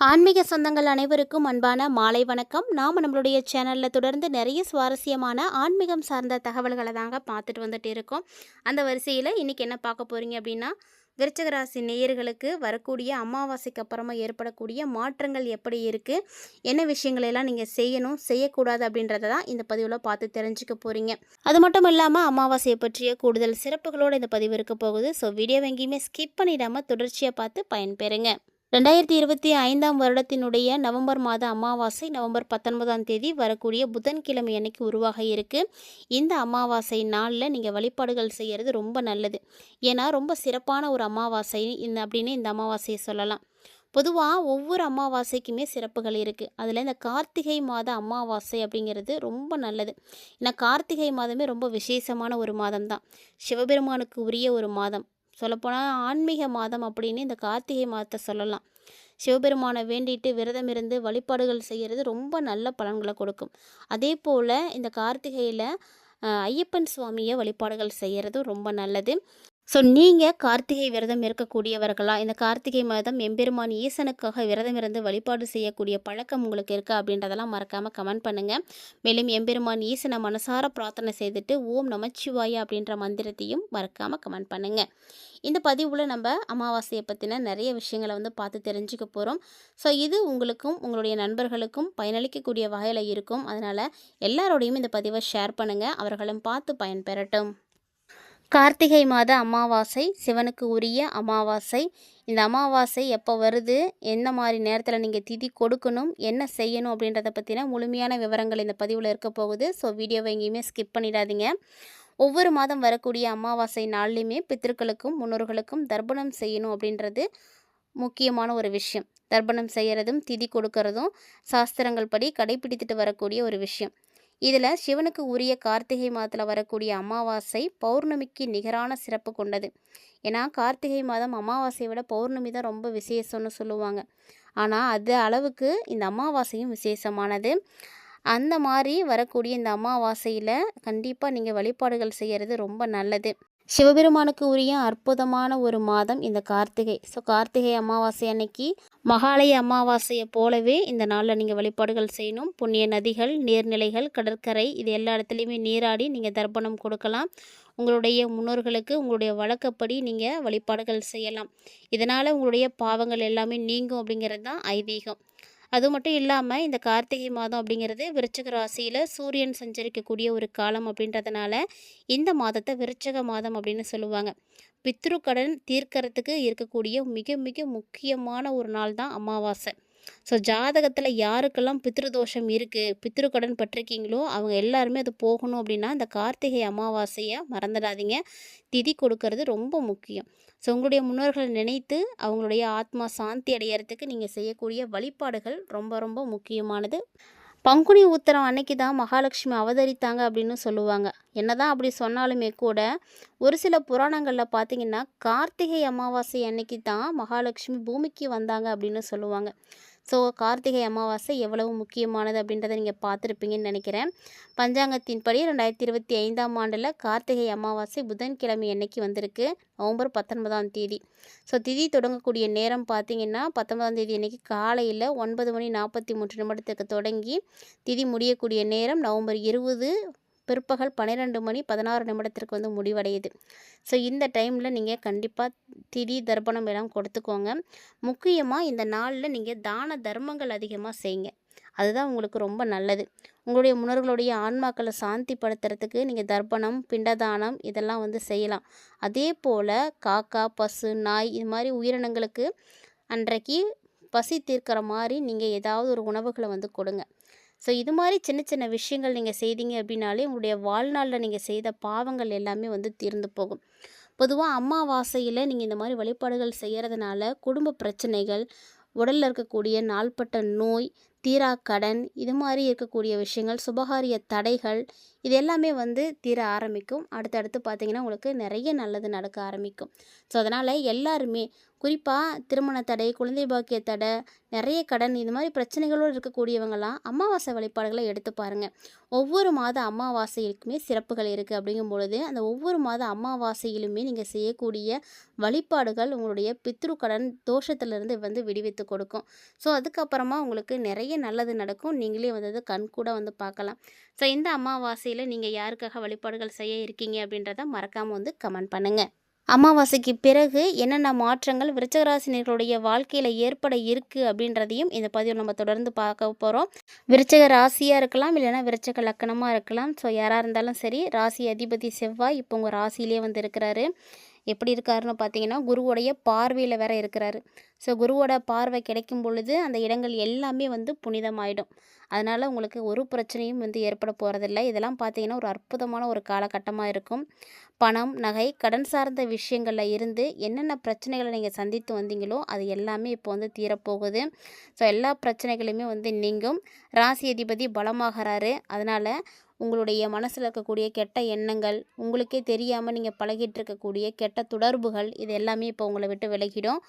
ஆன்மீக சொந்தங்கள் அனைவருக்கும் அன்பான மாலை வணக்கம். நாம் நம்மளுடைய சேனலில் தொடர்ந்து நிறைய சுவாரஸ்யமான ஆன்மீகம் சார்ந்த தகவல்களை தாங்க பார்த்துட்டு வந்துட்டு இருக்கோம். அந்த வரிசையில் இன்றைக்கி என்ன பார்க்க போகிறீங்க அப்படின்னா விருச்சகராசி நேயர்களுக்கு வரக்கூடிய அமாவாசைக்கு அப்புறமா ஏற்படக்கூடிய மாற்றங்கள் எப்படி இருக்குது என்ன விஷயங்களெல்லாம் நீங்கள் செய்யணும் செய்யக்கூடாது அப்படின்றத தான் இந்த பதிவில் பார்த்து தெரிஞ்சுக்க போகிறீங்க அது மட்டும் இல்லாமல் அமாவாசையை பற்றிய கூடுதல் சிறப்புகளோடு இந்த பதிவு இருக்க போகுது. ஸோ வீடியோ எங்கேயுமே ஸ்கிப் பண்ணிடாமல் தொடர்ச்சியாக பார்த்து பயன்பெறுங்க. ரெண்டாயிரத்தி இருபத்தி ஐந்தாம் வருடத்தினுடைய நவம்பர் மாத அமாவாசை நவம்பர் பத்தொன்பதாம் தேதி வரக்கூடிய புதன்கிழமை அன்னைக்கு உருவாக இருக்குது இந்த அமாவாசை நாளில் நீங்கள் வழிபாடுகள் செய்கிறது ரொம்ப நல்லது. ஏன்னா ரொம்ப சிறப்பான ஒரு அமாவாசை இந்த அப்படின்னு இந்த அமாவாசையை சொல்லலாம். பொதுவாக ஒவ்வொரு அமாவாசைக்குமே சிறப்புகள் இருக்குது அதில் இந்த கார்த்திகை மாத அமாவாசை அப்படிங்கிறது ரொம்ப நல்லது. ஏன்னா கார்த்திகை மாதமே ரொம்ப விசேஷமான ஒரு மாதம் தான் சிவபெருமானுக்கு உரிய ஒரு மாதம். சொல்லப்போனால் ஆன்மீக மாதம் அப்படின்னு இந்த கார்த்திகை மாதத்தை சொல்லலாம். சிவபெருமானை வேண்டிட்டு விரதம் இருந்து வழிபாடுகள் செய்கிறது ரொம்ப நல்ல பலன்களை கொடுக்கும். அதே போல் இந்த கார்த்திகையில் ஐயப்பன் சுவாமியை வழிபாடுகள் செய்கிறதும் ரொம்ப நல்லது. ஸோ நீங்கள் கார்த்திகை விரதம் இருக்கக்கூடியவர்களா? இந்த கார்த்திகை மாதம் எம்பெருமான் ஈசனுக்காக விரதம் இருந்து வழிபாடு செய்யக்கூடிய பழக்கம் உங்களுக்கு இருக்கா அப்படின்றதெல்லாம் மறக்காமல் கமெண்ட் பண்ணுங்கள் மேலும் எம்பெருமான் ஈசனை மனசார பிரார்த்தனை செய்துட்டு ஓம் நமச்சிவாய அப்படின்ற மந்திரத்தையும் மறக்காமல் கமெண்ட் பண்ணுங்கள் இந்த பதிவில் நம்ம அமாவாசையை பற்றின நிறைய விஷயங்களை வந்து பார்த்து தெரிஞ்சுக்க போகிறோம் ஸோ இது உங்களுக்கும் உங்களுடைய நண்பர்களுக்கும் பயனளிக்கக்கூடிய வகையில் இருக்கும். அதனால் எல்லாரோடையும் இந்த பதிவை ஷேர் பண்ணுங்கள் அவர்களும் பார்த்து பயன்பெறட்டும். கார்த்திகை மாத அமாவாசை சிவனுக்கு உரிய அமாவாசை. இந்த அமாவாசை எப்போ வருது? எந்த மாதிரி நேரத்தில் நீங்கள் திதி கொடுக்கணும்? என்ன செய்யணும்? அப்படின்றத பற்றின முழுமையான விவரங்கள் இந்த பதிவில் இருக்க போகுது. ஸோ வீடியோவை எங்கேயுமே ஸ்கிப் பண்ணிடாதீங்க. ஒவ்வொரு மாதம் வரக்கூடிய அமாவாசை நாள்லையுமே பித்திருக்களுக்கும் முன்னோர்களுக்கும் தர்ப்பணம் செய்யணும் அப்படின்றது முக்கியமான ஒரு விஷயம். தர்ப்பணம் செய்கிறதும் திதி கொடுக்கறதும் சாஸ்திரங்கள் படி கடைபிடித்துட்டு வரக்கூடிய ஒரு விஷயம். இதில் சிவனுக்கு உரிய கார்த்திகை மாதத்தில் வரக்கூடிய அமாவாசை பௌர்ணமிக்கு நிகரான சிறப்பு கொண்டது. ஏன்னா கார்த்திகை மாதம் அமாவாசையை விட பௌர்ணமி தான் ரொம்ப விசேஷம்னு சொல்லுவாங்க. ஆனால் அது அளவுக்கு இந்த அமாவாசையும் விசேஷமானது. அந்த மாதிரி வரக்கூடிய இந்த அமாவாசையில் கண்டிப்பாக நீங்கள் வழிபாடுகள் செய்கிறது ரொம்ப நல்லது. சிவபெருமானுக்கு உரிய அற்புதமான ஒரு மாதம் இந்த கார்த்திகை. ஸோ கார்த்திகை அமாவாசை அன்னைக்கு மகாலய அமாவாசையை போலவே இந்த நாளில் நீங்கள் வழிபாடுகள் செய்யணும். புண்ணிய நதிகள் நீர்நிலைகள் கடற்கரை இது எல்லா இடத்துலையுமே நீராடி நீங்கள் தர்ப்பணம் கொடுக்கலாம். உங்களுடைய முன்னோர்களுக்கு உங்களுடைய வழக்கப்படி நீங்கள் வழிபாடுகள் செய்யலாம். இதனால் உங்களுடைய பாவங்கள் எல்லாமே நீங்கும் அப்படிங்கிறது தான் ஐதீகம். அது மட்டும் இல்லாமல் இந்த கார்த்திகை மாதம் அப்படிங்கிறது விருச்சக ராசியில் சூரியன் சஞ்சரிக்கக்கூடிய ஒரு காலம் அப்படின்றதுனால இந்த மாதத்தை விருச்சக மாதம் அப்படின்னு சொல்லுவாங்க. பித்ரு கடன் தீர்க்கறதுக்கு இருக்கக்கூடிய மிக மிக முக்கியமான ஒரு நாள் தான் அமாவாசை. ஸோ ஜாதகத்தில் யாருக்கெல்லாம் பித்ருதோஷம் இருக்குது பித்ருக்கடன் பட்டிருக்கீங்களோ அவங்க எல்லாருமே அது போகணும் அப்படின்னா இந்த கார்த்திகை அமாவாசையை மறந்துடாதீங்க. திதி கொடுக்கறது ரொம்ப முக்கியம். ஸோ உங்களுடைய முன்னோர்களை நினைத்து அவங்களுடைய ஆத்மா சாந்தி அடையிறதுக்கு நீங்கள் செய்யக்கூடிய வழிபாடுகள் ரொம்ப ரொம்ப முக்கியமானது. பங்குனி உத்தரம் அன்னைக்கு தான் மகாலட்சுமி அவதரித்தாங்க அப்படின்னு சொல்லுவாங்க. என்னதான் அப்படி சொன்னாலுமே கூட ஒரு சில புராணங்களில் பார்த்தீங்கன்னா கார்த்திகை அமாவாசை அன்னைக்கு தான் மகாலட்சுமி பூமிக்கு வந்தாங்க அப்படின்னு சொல்லுவாங்க. ஸோ கார்த்திகை அமாவாசை எவ்வளவு முக்கியமானது அப்படின்றத நீங்கள் பார்த்துருப்பீங்கன்னு நினைக்கிறேன். பஞ்சாங்கத்தின்படி ரெண்டாயிரத்தி இருபத்தி ஐந்தாம் ஆண்டில் கார்த்திகை அமாவாசை புதன்கிழமை அன்னைக்கு வந்திருக்கு. நவம்பர் பத்தொன்பதாம் தேதி. ஸோ திதி தொடங்கக்கூடிய நேரம் பார்த்தீங்கன்னா பத்தொன்பதாம் தேதி அன்னைக்கு காலையில் ஒன்பது மணி நாற்பத்தி மூன்று நிமிடத்துக்கு தொடங்கி திதி முடியக்கூடிய நேரம் நவம்பர் இருபது பிற்பகல் பன்னிரெண்டு மணி பதினாறு நிமிடத்திற்கு வந்து முடிவடையுது. ஸோ இந்த டைமில் நீங்கள் கண்டிப்பாக திதி தர்ப்பணம் எல்லாம் கொடுத்துக்கோங்க. முக்கியமாக இந்த நாளில் நீங்கள் தான தர்மங்கள் அதிகமாக செய்யுங்க. அதுதான் உங்களுக்கு ரொம்ப நல்லது. உங்களுடைய முன்னோர்களுடைய ஆன்மாக்களை சாந்தி படுத்துறதுக்கு நீங்கள் தர்ப்பணம் பிண்டதானம் இதெல்லாம் வந்து செய்யலாம். அதே போல் காக்கா பசு நாய் இது மாதிரி உயிரினங்களுக்கு அன்றைக்கு பசி தீர்க்கிற மாதிரி நீங்கள் ஏதாவது ஒரு உணவுகளை வந்து கொடுங்க. ஸோ இது மாதிரி சின்ன சின்ன விஷயங்கள் நீங்கள் செய்தீங்க அப்படின்னாலே உங்களுடைய வாழ்நாளில் நீங்கள் செய்த பாவங்கள் எல்லாமே வந்து தீர்ந்து போகும். பொதுவாக அம்மாவாசையில் நீங்கள் இந்த மாதிரி வழிபாடுகள் செய்கிறதுனால குடும்ப பிரச்சனைகள் உடலில் இருக்கக்கூடிய நாள்பட்ட நோய் தீரா கடன் இது மாதிரி இருக்கக்கூடிய விஷயங்கள் சுபகாரிய தடைகள் இது எல்லாமே வந்து தீர ஆரம்பிக்கும். அடுத்தடுத்து பார்த்திங்கன்னா உங்களுக்கு நிறைய நல்லது நடக்க ஆரம்பிக்கும். ஸோ அதனால் எல்லாருமே குறிப்பாக திருமண தடை குழந்தை பாக்கிய தடை நிறைய கடன் இது மாதிரி பிரச்சனைகளோடு இருக்கக்கூடியவங்களாம் அமாவாசை வழிபாடுகளை எடுத்து பாருங்கள் ஒவ்வொரு மாத அமாவாசைக்குமே சிறப்புகள் இருக்குது அப்படிங்கும் பொழுது அந்த ஒவ்வொரு மாத அமாவாசையிலுமே நீங்கள் செய்யக்கூடிய வழிபாடுகள் உங்களுடைய பித்ரு கடன் தோஷத்திலிருந்து வந்து விடுவித்து கொடுக்கும். ஸோ அதுக்கப்புறமா உங்களுக்கு நிறைய நல்லது நடக்கும். நீங்களே வந்து அதை கண் கூட வந்து பார்க்கலாம். ஸோ இந்த அமாவாசையில் நீங்கள் யாருக்காக வழிபாடுகள் செய்ய இருக்கீங்க அப்படின்றத மறக்காமல் வந்து கமெண்ட் பண்ணுங்கள் அமாவாசைக்கு பிறகு என்னென்ன மாற்றங்கள் விருச்சகராசினியர்களுடைய வாழ்க்கையில் ஏற்பட இருக்குது அப்படின்றதையும் இந்த பதிவு நம்ம தொடர்ந்து பார்க்க போகிறோம் விருச்சக ராசியாக இருக்கலாம் இல்லைன்னா விருச்சக லக்கணமாக இருக்கலாம். ஸோ யாராக இருந்தாலும் சரி ராசி அதிபதி செவ்வாய் இப்போ உங்கள் ராசியிலே வந்து இருக்கிறாரு. எப்படி இருக்காருன்னு பார்த்தீங்கன்னா குருவோடைய பார்வையில் வேற இருக்கிறாரு. ஸோ குருவோட பார்வை கிடைக்கும் பொழுது அந்த இடங்கள் எல்லாமே வந்து புனிதமாயிடும். அதனால் உங்களுக்கு ஒரு பிரச்சனையும் வந்து ஏற்பட போகிறதில்ல இதெல்லாம் பார்த்தீங்கன்னா ஒரு அற்புதமான ஒரு காலகட்டமாக இருக்கும். பணம் நகை கடன் சார்ந்த விஷயங்களில் இருந்து என்னென்ன பிரச்சனைகளை நீங்கள் சந்தித்து வந்தீங்களோ அது எல்லாமே இப்போ வந்து தீரப்போகுது. ஸோ எல்லா பிரச்சனைகளுமே வந்து நீங்கும். ராசி அதிபதி பலமாகறாரு. அதனால் உங்களுடைய மனசில் இருக்கக்கூடிய கெட்ட எண்ணங்கள் உங்களுக்கே தெரியாமல் நீங்கள் பழகிட்டு இருக்கக்கூடிய கெட்ட தொடர்புகள் இது எல்லாமே இப்போ உங்களை விட்டு விலகிடும்.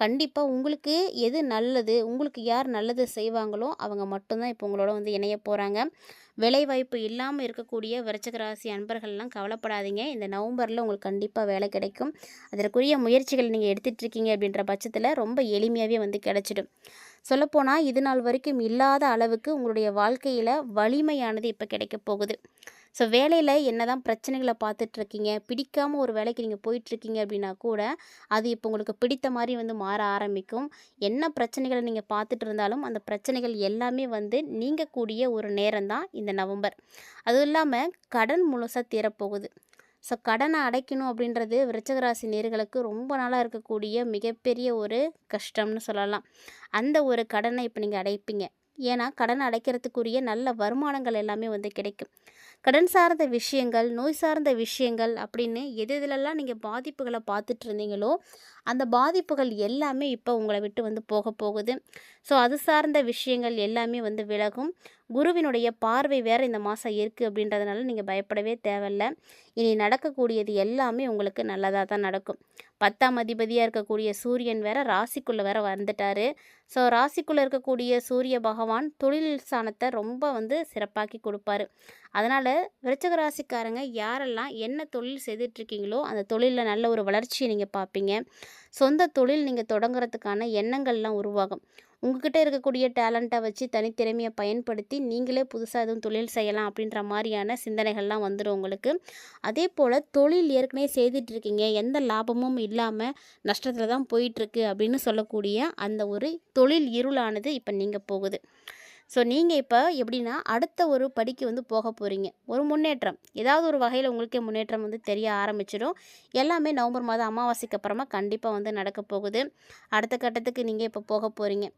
கண்டிப்பாக உங்களுக்கு எது நல்லது உங்களுக்கு யார் நல்லது செய்வாங்களோ அவங்க மட்டும்தான் இப்போ உங்களோட வந்து இணைய போகிறாங்க வேலைவாய்ப்பு இல்லாமல் இருக்கக்கூடிய விருச்சிக ராசி அன்பர்கள்லாம் கவலைப்படாதீங்க. இந்த நவம்பரில் உங்களுக்கு கண்டிப்பாக வேலை கிடைக்கும். அதற்குரிய முயற்சிகள் நீங்கள் எடுத்துகிட்டு இருக்கீங்க அப்படின்ற பட்சத்தில் ரொம்ப எளிமையாகவே வந்து கிடச்சிடும். சொல்லப்போனால் இது நாள் வரைக்கும் இல்லாத அளவுக்கு உங்களுடைய வாழ்க்கையில் வலிமையானது இப்போ கிடைக்க போகுது. ஸோ வேலையில் என்ன தான் பிரச்சனைகளை பார்த்துட்ருக்கீங்க பிடிக்காமல் ஒரு வேலைக்கு நீங்கள் போயிட்டுருக்கீங்க அப்படின்னா கூட அது இப்போ உங்களுக்கு பிடித்த மாதிரி வந்து மாற ஆரம்பிக்கும். என்ன பிரச்சனைகளை நீங்கள் பார்த்துட்டு இருந்தாலும் அந்த பிரச்சனைகள் எல்லாமே வந்து நீங்கக்கூடிய ஒரு நேரம் தான் இந்த நவம்பர். அதுவும் இல்லாமல் கடன் முழுசாக தீரப்போகுது. ஸோ கடனை அடைக்கணும் அப்படின்றது விருச்சகராசி நேர்களுக்கு ரொம்ப நாளாக இருக்கக்கூடிய மிகப்பெரிய ஒரு கஷ்டம்னு சொல்லலாம். அந்த ஒரு கடனை இப்போ நீங்கள் அடைப்பீங்க. ஏன்னா கடன் அடைக்கிறதுக்குரிய நல்ல வருமானங்கள் எல்லாமே வந்து கிடைக்கும். கடன் சார்ந்த விஷயங்கள் நோய் சார்ந்த விஷயங்கள் அப்படின்னு எது எதுலெல்லாம் நீங்கள் பாதிப்புகளை பார்த்துட்டு இருந்தீங்களோ அந்த பாதிப்புகள் எல்லாமே இப்போ உங்களை விட்டு வந்து போக போகுது. ஸோ அது சார்ந்த விஷயங்கள் எல்லாமே வந்து விலகும். குருவினுடைய பார்வை வேறு இந்த மாதம் இருக்குது அப்படின்றதுனால நீங்கள் பயப்படவே தேவையில்ல. இனி நடக்கக்கூடியது எல்லாமே உங்களுக்கு நல்லதாக தான் நடக்கும். பத்தாம் அதிபதியாக இருக்கக்கூடிய சூரியன் வேற ராசிக்குள்ளே வேற வந்துட்டார். ஸோ ராசிக்குள்ளே இருக்கக்கூடிய சூரிய பகவான் தொழில் சாணத்தை ரொம்ப வந்து சிறப்பாக்கி கொடுப்பாரு. அதனால் விருச்சக ராசிக்காரங்க யாரெல்லாம் என்ன தொழில் செய்துட்ருக்கீங்களோ அந்த தொழிலில் நல்ல ஒரு வளர்ச்சியை நீங்கள் பார்ப்பீங்க. சொந்த தொழில் நீங்கள் தொடங்குறதுக்கான எண்ணங்கள்லாம் உருவாகும். உங்ககிட்ட இருக்கக்கூடிய டேலண்ட்டை வச்சு தனித்திறமையை பயன்படுத்தி நீங்களே புதுசாக எதுவும் தொழில் செய்யலாம் அப்படின்ற மாதிரியான சிந்தனைகள்லாம் வந்துடும் உங்களுக்கு. அதே போல் தொழில் ஏற்கனவே செய்துட்டு இருக்கீங்க எந்த லாபமும் இல்லாமல் நஷ்டத்தில் தான் போயிட்டுருக்கு அப்படின்னு சொல்லக்கூடிய அந்த ஒரு தொழில் இருளானது இப்போ நீங்கள் போகுது. ஸோ நீங்கள் இப்போ எப்படின்னா அடுத்த ஒரு படிக்கு வந்து போக போகிறீங்க ஒரு முன்னேற்றம். ஏதாவது ஒரு வகையில் உங்களுக்கே முன்னேற்றம் வந்து தெரிய ஆரம்பிச்சிடும். எல்லாமே நவம்பர் மாதம் அமாவாசைக்கு அப்புறமா கண்டிப்பாக வந்து நடக்க போகுது. அடுத்த கட்டத்துக்கு நீங்கள் இப்போ போக போகிறீங்க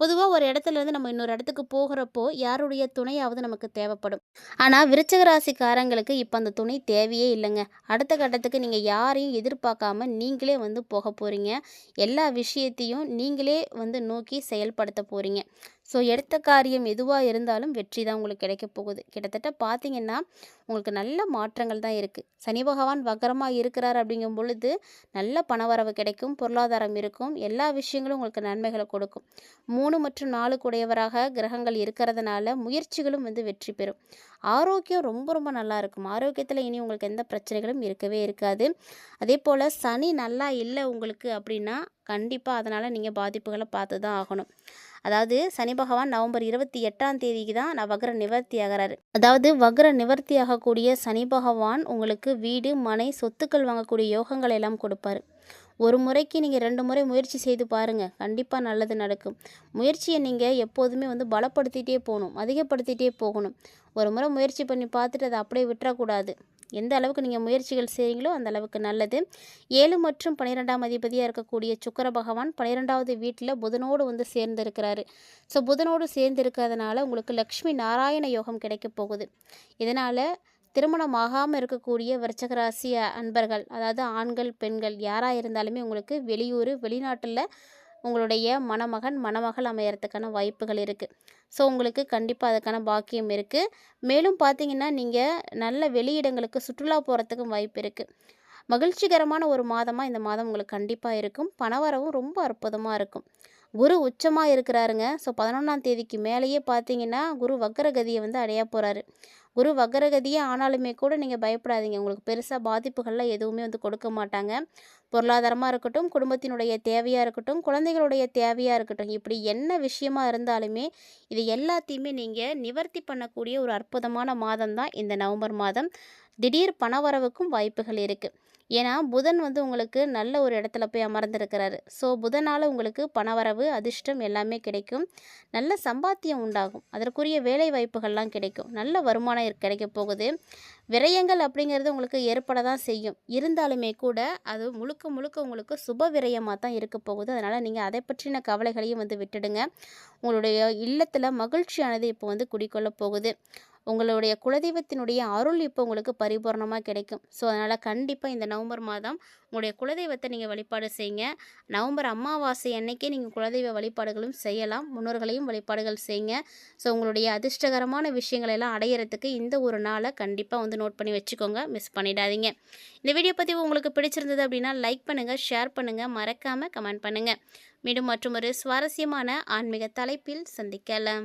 பொதுவாக ஒரு இடத்துலேருந்து நம்ம இன்னொரு இடத்துக்கு போகிறப்போ யாருடைய துணையாவது நமக்கு தேவைப்படும். ஆனால் விருச்சக ராசிக்காரங்களுக்கு இப்போ அந்த துணை தேவையே இல்லைங்க. அடுத்த கட்டத்துக்கு நீங்கள் யாரையும் எதிர்பார்க்காம நீங்களே வந்து போக போகிறீங்க எல்லா விஷயத்தையும் நீங்களே வந்து நோக்கி செயல்படுத்த போகிறீங்க ஸோ எடுத்த காரியம் எதுவாக இருந்தாலும் வெற்றி தான் உங்களுக்கு கிடைக்க போகுது. கிட்டத்தட்ட பார்த்தீங்கன்னா உங்களுக்கு நல்ல மாற்றங்கள் தான் இருக்குது சனி பகவான் வக்கரமாக இருக்கிறார் அப்படிங்கும் பொழுது நல்ல பணவரவு கிடைக்கும் பொருளாதாரம் இருக்கும் எல்லா விஷயங்களும் உங்களுக்கு நன்மைகளை கொடுக்கும். மூணு மற்றும் நாலு குடையவராக கிரகங்கள் இருக்கிறதுனால முயற்சிகளும் வந்து வெற்றி பெறும். ஆரோக்கியம் ரொம்ப ரொம்ப நல்லா இருக்கும். ஆரோக்கியத்தில் இனி உங்களுக்கு எந்த பிரச்சனைகளும் இருக்கவே இருக்காது. அதே போல் சனி நல்லா இல்லை உங்களுக்கு அப்படின்னா கண்டிப்பாக அதனால் நீங்கள் பாதிப்புகளை பார்த்து தான் ஆகணும். அதாவது சனி பகவான் நவம்பர் இருபத்தி எட்டாம் தேதிக்கு தான் நான் வக்ர நிவர்த்தி ஆகிறாரு. அதாவது வக்ர நிவர்த்தி ஆகக்கூடிய சனி பகவான் உங்களுக்கு வீடு மனை சொத்துக்கள் வாங்கக்கூடிய யோகங்களை எல்லாம் கொடுப்பாரு. ஒரு முறைக்கு நீங்கள் ரெண்டு முறை முயற்சி செய்து பாருங்கள் கண்டிப்பாக நல்லது நடக்கும். முயற்சியை நீங்கள் எப்போதுமே வந்து பலப்படுத்திகிட்டே போகணும். அதிகப்படுத்திகிட்டே போகணும். ஒரு முறை முயற்சி பண்ணி பார்த்துட்டு அதை அப்படியே விட்டுறக்கூடாது. எந்த அளவுக்கு நீங்கள் முயற்சிகள் செய்கிறீங்களோ அந்த அளவுக்கு நல்லது. ஏழு மற்றும் பன்னிரெண்டாம் அதிபதியாக இருக்கக்கூடிய சுக்கர பகவான் பன்னிரெண்டாவது வீட்டில் புதனோடு வந்து சேர்ந்திருக்கிறாரு. ஸோ புதனோடு சேர்ந்திருக்கிறதுனால உங்களுக்கு லக்ஷ்மி நாராயண யோகம் கிடைக்க போகுது. இதனால் திருமணம் ஆகாமல் இருக்கக்கூடிய விருச்சகராசி அன்பர்கள் அதாவது ஆண்கள் பெண்கள் யாராக இருந்தாலுமே உங்களுக்கு வெளியூர் வெளிநாட்டில் உங்களுடைய மணமகன் மணமகள் அமையறதுக்கான வாய்ப்புகள் இருக்குது ஸோ உங்களுக்கு கண்டிப்பாக அதுக்கான பாக்கியம் இருக்குது மேலும் பார்த்தீங்கன்னா நீங்கள் நல்ல வெளியிடங்களுக்கு சுற்றுலா போகிறதுக்கும் வாய்ப்பு இருக்குது மகிழ்ச்சிகரமான ஒரு மாதமாக இந்த மாதம் உங்களுக்கு கண்டிப்பாக இருக்கும். பணவரவும் ரொம்ப அற்புதமாக இருக்கும். குரு உச்சமாக இருக்கிறாருங்க. ஸோ பதினொன்றாம் தேதிக்கு மேலேயே பார்த்தீங்கன்னா குரு வக்கரகதியை வந்து அடைய போகிறாரு குரு வக்கரகதியே ஆனாலுமே கூட நீங்கள் பயப்படாதீங்க. உங்களுக்கு பெருசாக பாதிப்புகள்லாம் எதுவுமே வந்து கொடுக்க மாட்டாங்க. பொருளாதாரமாக இருக்கட்டும் குடும்பத்தினுடைய தேவையாக இருக்கட்டும் குழந்தைகளுடைய தேவையாக இருக்கட்டும் இப்படி என்ன விஷயமா இருந்தாலுமே இது எல்லாத்தையுமே நீங்கள் நிவர்த்தி பண்ணக்கூடிய ஒரு அற்புதமான மாதம் தான் இந்த நவம்பர் மாதம். திடீர் பணவரவுக்கும் வாய்ப்புகள் இருக்குது ஏன்னா புதன் வந்து உங்களுக்கு நல்ல ஒரு இடத்துல போய் அமர்ந்திருக்கிறாரு. ஸோ புதனால் உங்களுக்கு பணவரவு அதிர்ஷ்டம் எல்லாமே கிடைக்கும். நல்ல சம்பாத்தியம் உண்டாகும். அதற்குரிய வேலை வாய்ப்புகள்லாம் கிடைக்கும். நல்ல வருமானம் கிடைக்கப் கிடைக்க போகுது. விரயங்கள் அப்படிங்கிறது உங்களுக்கு ஏற்பட தான் செய்யும். இருந்தாலுமே கூட அது முழுக்க முழுக்க உங்களுக்கு சுப விரயமாக தான் இருக்க போகுது. அதனால் நீங்கள் அதை பற்றின கவலைகளையும் வந்து விட்டுடுங்க. உங்களுடைய இல்லத்தில் மகிழ்ச்சியானது இப்போ வந்து குடிக்கொள்ள போகுது. உங்களுடைய குலதெய்வத்தினுடைய அருள் இப்போ உங்களுக்கு பரிபூரணமாக கிடைக்கும். ஸோ அதனால் கண்டிப்பாக இந்த நவம்பர் மாதம் உங்களுடைய குலதெய்வத்தை நீங்கள் வழிபாடு செய்யுங்க. நவம்பர் அமாவாசை அன்னைக்கே நீங்கள் குலதெய்வ வழிபாடுகளும் செய்யலாம். முன்னோர்களையும் வழிபாடுகள் செய்யுங்க. ஸோ உங்களுடைய அதிர்ஷ்டகரமான விஷயங்களை எல்லாம் அடையிறதுக்கு இந்த ஒரு நாளை கண்டிப்பாக வந்து நோட் பண்ணி வச்சுக்கோங்க. மிஸ் பண்ணிடாதீங்க. இந்த வீடியோ பற்றி உங்களுக்கு பிடிச்சிருந்தது அப்படின்னா லைக் பண்ணுங்கள் ஷேர் பண்ணுங்கள் மறக்காமல் கமெண்ட் பண்ணுங்கள் மீண்டும் மற்றும் ஒரு சுவாரஸ்யமான ஆன்மீக தலைப்பில் சந்திக்கலாம்.